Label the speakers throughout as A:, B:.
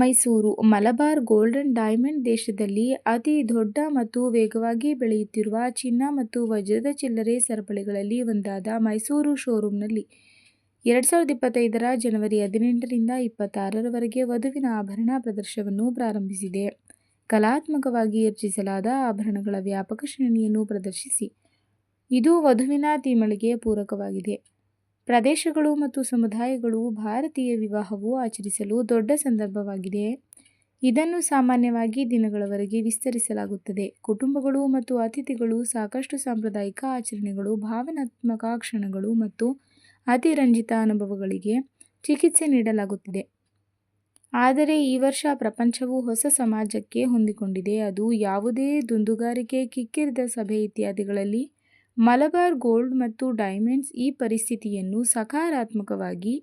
A: Mysuru Malabar golden diamond ದೇಶದಲ್ಲಿ ಅತಿ ದೊಡ್ಡ ಮತ್ತು ವೇಗವಾಗಿ ಬೆಳೆಯುತ್ತಿರುವ ಚಿನ್ನ ಮತ್ತು ವಜ್ರದ ಚಿಲ್ಲರೆ ಸರಪಳಿಗಳಲ್ಲಿ ಒಂದಾದ ಮೈಸೂರು ಶೋರೂಮ್ನಲ್ಲಿ. ಎರಡು ಸಾವಿರದ ಇಪ್ಪತ್ತೈದರ ಜನವರಿ ಹದಿನೆಂಟರಿಂದ ಇಪ್ಪತ್ತಾರರವರೆಗೆ ವಧುವಿನ ಆಭರಣ ಪ್ರದರ್ಶನವನ್ನು ಪ್ರಾರಂಭಿಸಿದೆ. ಕಲಾತ್ಮಕವಾಗಿ ರಚಿಸಲಾದ ಆಭರಣಗಳ ವ್ಯಾಪಕ ಶ್ರೇಣಿಯನ್ನು ಪ್ರದರ್ಶಿಸಿ. ಇದು ವಧುವಿನ ತಿಮಳಿಗೆ ಪೂರಕವಾಗಿದೆ. ಪ್ರದೇಶಗಳು ಮತ್ತು ಸಮುದಾಯಗಳು ಭಾರತೀಯ ವಿವಾಹವು ಆಚರಿಸಲು ದೊಡ್ಡ ಸಂದರ್ಭವಾಗಿದೆ. ಇದನ್ನು ಸಾಮಾನ್ಯವಾಗಿ ದಿನಗಳವರೆಗೆ ವಿಸ್ತರಿಸಲಾಗುತ್ತದೆ. ಕುಟುಂಬಗಳು ಮತ್ತು ಅತಿಥಿಗಳು ಸಾಕಷ್ಟು ಸಾಂಪ್ರದಾಯಿಕ ಆಚರಣೆಗಳು, ಭಾವನಾತ್ಮಕ ಕ್ಷಣಗಳು ಮತ್ತು ಅತಿರಂಜಿತ ಅನುಭವಗಳಿಗೆ ಚಿಕಿತ್ಸೆ ನೀಡಲಾಗುತ್ತಿದೆ. ಆದರೆ ಈ ವರ್ಷ ಪ್ರಪಂಚವು ಹೊಸ ಸಮಾಜಕ್ಕೆ ಹೊಂದಿಕೊಂಡಿದೆ. ಅದು ಯಾವುದೇ ದುಂದುಗಾರಿಕೆ, ಕಿಕ್ಕಿರಿದ ಸಭೆ ಇತ್ಯಾದಿಗಳಲ್ಲಿ ಮಲಬಾರ್ ಗೋಲ್ಡ್ ಮತ್ತು ಡೈಮಂಡ್ಸ್ ಈ ಪರಿಸ್ಥಿತಿಯನ್ನು ಸಕಾರಾತ್ಮಕವಾಗಿ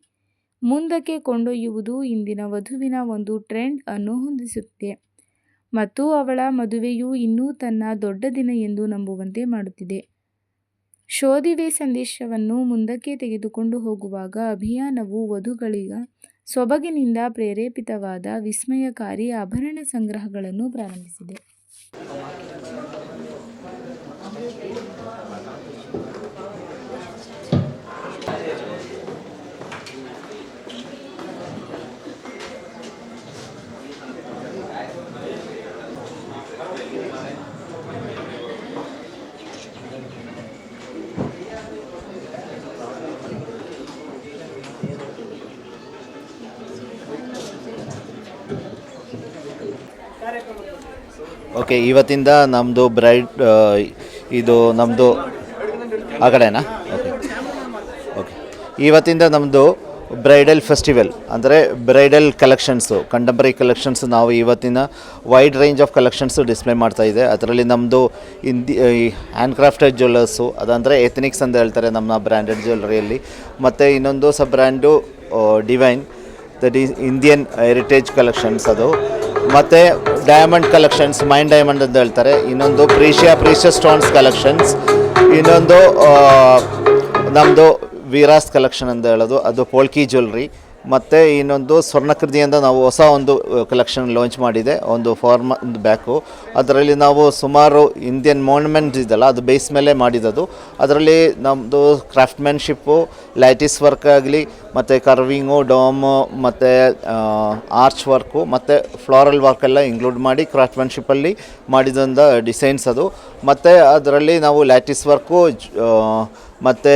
A: ಮುಂದಕ್ಕೆ ಕೊಂಡೊಯ್ಯುವುದು ಇಂದಿನ ವಧುವಿನ ಒಂದು ಟ್ರೆಂಡ್ ಅನ್ನು ಹೊಂದಿಸುತ್ತೆ ಮತ್ತು ಅವಳ ಮದುವೆಯು ಇನ್ನೂ ತನ್ನ ದೊಡ್ಡ ದಿನ ಎಂದು ನಂಬುವಂತೆ ಮಾಡುತ್ತಿದೆ. ಶೋಧಿವೆ ಸಂದೇಶವನ್ನು ಮುಂದಕ್ಕೆ ತೆಗೆದುಕೊಂಡು ಹೋಗುವಾಗ ಅಭಿಯಾನವು ವಧುಗಳಿಗ ಸೊಬಗಿನಿಂದ ಪ್ರೇರೇಪಿತವಾದ ವಿಸ್ಮಯಕಾರಿ ಆಭರಣ ಸಂಗ್ರಹಗಳನ್ನು ಪ್ರಾರಂಭಿಸಿದೆ.
B: ಓಕೆ ಇವತ್ತಿಂದ ನಮ್ಮದು ಬ್ರೈಡ್ ಇದು ನಮ್ಮದು ಆ ಕಡೆನಾ? ಓಕೆ ಓಕೆ ಇವತ್ತಿಂದ ನಮ್ಮದು ಬ್ರೈಡಲ್ ಫೆಸ್ಟಿವಲ್, ಅಂದರೆ ಬ್ರೈಡಲ್ ಕಲೆಕ್ಷನ್ಸು ಕಂಟೆಂಪ್ರರಿ ಕಲೆಕ್ಷನ್ಸು ನಾವು ಇವತ್ತಿನ wide range of collections display ಮಾಡ್ತಾ ಇದೆ. ಅದರಲ್ಲಿ ನಮ್ಮದು ಇಂದಿ ಹ್ಯಾಂಡ್ ಕ್ರಾಫ್ಟೆಡ್ ಜ್ಯುವೆಲ್ಲರ್ಸು ಅದಂದರೆ ಎಥನಿಕ್ಸ್ ಅಂತ ಹೇಳ್ತಾರೆ ನಮ್ಮ ಬ್ರ್ಯಾಂಡೆಡ್ ಜ್ಯುವೆಲ್ಲರಿಯಲ್ಲಿ ಮತ್ತು ಇನ್ನೊಂದು sub brand divine that is Indian heritage collections ಅದು. ಮತ್ತು ಡೈಮಂಡ್ ಕಲೆಕ್ಷನ್ಸ್ ಮೈನ್ ಡೈಮಂಡ್ ಅಂತ ಹೇಳ್ತಾರೆ. ಇನ್ನೊಂದು ಪ್ರೀಷಿಯಾ ಪ್ರೀಶಿಯಸ್ ಸ್ಟೋನ್ಸ್ ಕಲೆಕ್ಷನ್ಸ್ ಇನ್ನೊಂದು ನಮ್ಮದು ವೀರಾಸ್ ಕಲೆಕ್ಷನ್ ಅಂತ ಹೇಳೋದು. ಅದು ಪೋಲ್ಕಿ ಜ್ಯುವೆಲ್ರಿ ಮತ್ತು ಇನ್ನೊಂದು ಸ್ವರ್ಣಕೃತಿಯಿಂದ ನಾವು ಹೊಸ ಒಂದು ಕಲೆಕ್ಷನ್ ಲಾಂಚ್ ಮಾಡಿದೆ. ಒಂದು ಫಾರ್ಮ್ ಒಂದು ಬ್ಯಾಕು ಅದರಲ್ಲಿ ನಾವು ಸುಮಾರು ಇಂಡಿಯನ್ ಮಾನ್ಯುಮೆಂಟ್ ಇದೆಲ್ಲ ಅದು ಬೇಸ್ ಮೇಲೆ ಮಾಡಿದದು ಅದರಲ್ಲಿ ನಮ್ಮದು ಕ್ರಾಫ್ಟ್ಮ್ಯಾನ್ಶಿಪ್ಪು ಲೈಟಿಸ್ ವರ್ಕ್ ಆಗಲಿ, ಮತ್ತು ಕರ್ವಿಂಗು ಡೋಮು ಮತ್ತು ಆರ್ಚ್ ವರ್ಕು ಮತ್ತು ಫ್ಲೋರಲ್ ವರ್ಕ್ ಎಲ್ಲ ಇನ್ಕ್ಲೂಡ್ ಮಾಡಿ ಕ್ರಾಫ್ಟ್ಮ್ಯಾನ್ಶಿಪ್ಪಲ್ಲಿ ಮಾಡಿದಂಥ ಡಿಸೈನ್ಸ್ ಅದು. ಮತ್ತು ಅದರಲ್ಲಿ ನಾವು ಲ್ಯಾಟಿಸ್ ವರ್ಕು ಮತ್ತು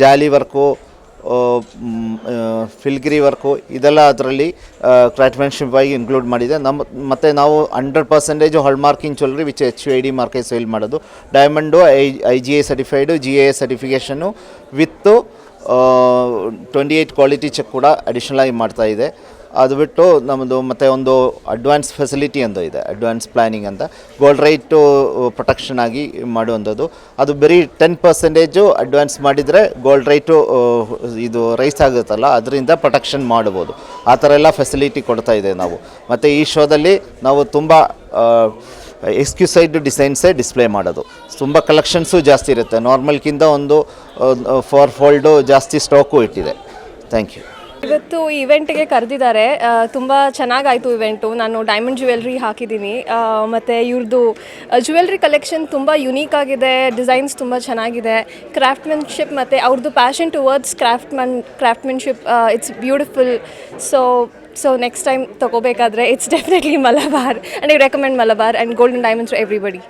B: ಜಾಲಿ ವರ್ಕು ಫಿಲ್ಗ್ರಿ ವರ್ಕು ಇದೆಲ್ಲ ಅದರಲ್ಲಿ ಕ್ರಾಫ್ಟ್ಮ್ಯಾನ್ಶಿಪ್ ಆಗಿ ಇನ್ಕ್ಲೂಡ್ ಮಾಡಿದೆ. ನಮ್ಮ ಮತ್ತು ನಾವು hundred percentage hallmarking jewellery which H I D ಮಾರ್ಕೆ sale ಮಾಡೋದು. Diamond I I G A certified G A certification with twenty eight quality check ಕೂಡ ಅಡಿಷ್ನಲ್ ಆಗಿ ಮಾಡ್ತಾ ಇದೆ. ಅದು ಬಿಟ್ಟು ನಮ್ಮದು ಮತ್ತು ಒಂದು ಅಡ್ವಾನ್ಸ್ ಫೆಸಿಲಿಟಿ ಅಂತ ಇದೆ ಅಡ್ವಾನ್ಸ್ ಪ್ಲ್ಯಾನಿಂಗ್ ಅಂತ. ಗೋಲ್ಡ್ ರೈಟು ಪ್ರೊಟೆಕ್ಷನ್ ಆಗಿ ಮಾಡುವಂಥದ್ದು. ಅದು ಬರೀ ಟೆನ್ ಪರ್ಸೆಂಟೇಜು ಅಡ್ವಾನ್ಸ್ ಮಾಡಿದರೆ ಗೋಲ್ಡ್ ರೈಟು ಇದು ರೈಸ್ ಆಗುತ್ತಲ್ಲ, ಅದರಿಂದ ಪ್ರೊಟೆಕ್ಷನ್ ಮಾಡ್ಬೋದು. ಆ ಥರ ಎಲ್ಲ ಫೆಸಿಲಿಟಿ ಕೊಡ್ತಾ ಇದೆ ನಾವು. ಮತ್ತು ಈ ಶೋದಲ್ಲಿ ನಾವು ತುಂಬ ಎಕ್ಸ್ಕ್ಯೂಸೈಡ್ ಡಿಸೈನ್ಸೇ ಡಿಸ್ಪ್ಲೇ ಮಾಡೋದು. ತುಂಬ ಕಲೆಕ್ಷನ್ಸು ಜಾಸ್ತಿ ಇರುತ್ತೆ. ನಾರ್ಮಲ್ಗಿಂತ ಒಂದು ಫೋರ್ ಫೋಲ್ಡು ಜಾಸ್ತಿ ಸ್ಟಾಕು ಇಟ್ಟಿದೆ. ಥ್ಯಾಂಕ್ ಯು
C: ಇವತ್ತು ಇವೆಂಟ್ಗೆ ಕರೆದಿದ್ದಾರೆ. ತುಂಬ ಚೆನ್ನಾಗಾಯಿತು ಇವೆಂಟು. ನಾನು ಡೈಮಂಡ್ ಜ್ಯುವೆಲ್ರಿ ಹಾಕಿದ್ದೀನಿ. ಮತ್ತು ಇವ್ರದ್ದು ಜ್ಯುವೆಲ್ರಿ ಕಲೆಕ್ಷನ್ ತುಂಬ ಯುನೀಕ್ ಆಗಿದೆ. ಡಿಸೈನ್ಸ್ ತುಂಬ ಚೆನ್ನಾಗಿದೆ. ಕ್ರಾಫ್ಟ್ಮೆನ್ಶಿಪ್ ಮತ್ತು ಅವ್ರದ್ದು passion towards craftsman craftsmanship it's beautiful so so next time ತೊಗೋಬೇಕಾದ್ರೆ it's definitely Malabar and I recommend Malabar and golden diamonds everybody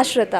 C: ಆಶ್ರತ.